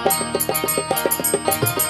আমার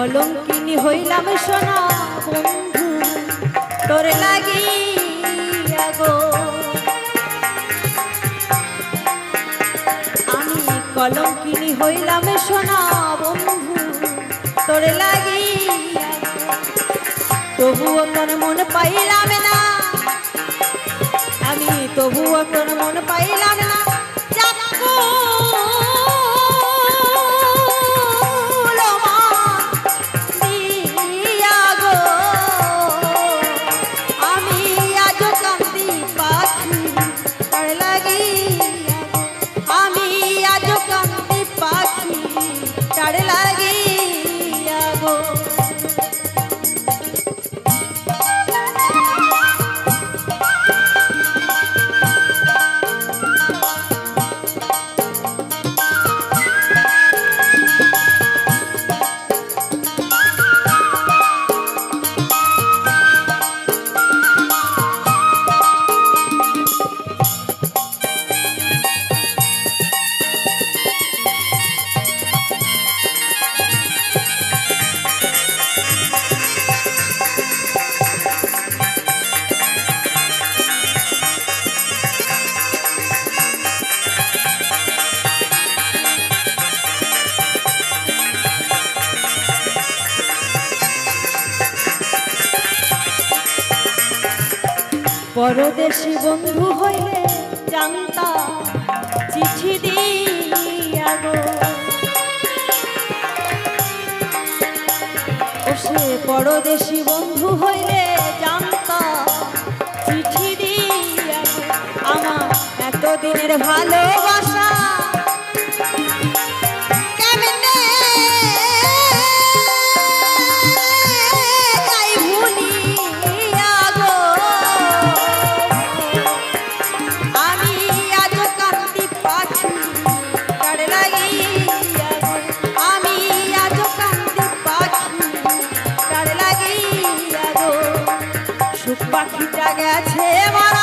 কলঙ্কিনী হইলাম সোনা বন্ধু, তোর লাগিয়া গো আমি কলঙ্কিনী হইলাম সোনা বন্ধু, তোর লাগিয়া গো। তবুও তোর মন পাইলাম না, আমি তবুও তোর মন পাইলাম পরদেশি বন্ধু হইলে জানতা, চিঠি দিয়া গো। সে পরদেশি বন্ধু হইলে জানতা, চিঠি দিয়া আমার এতদিনের ভালোবাসা পাখিটা গেছে মার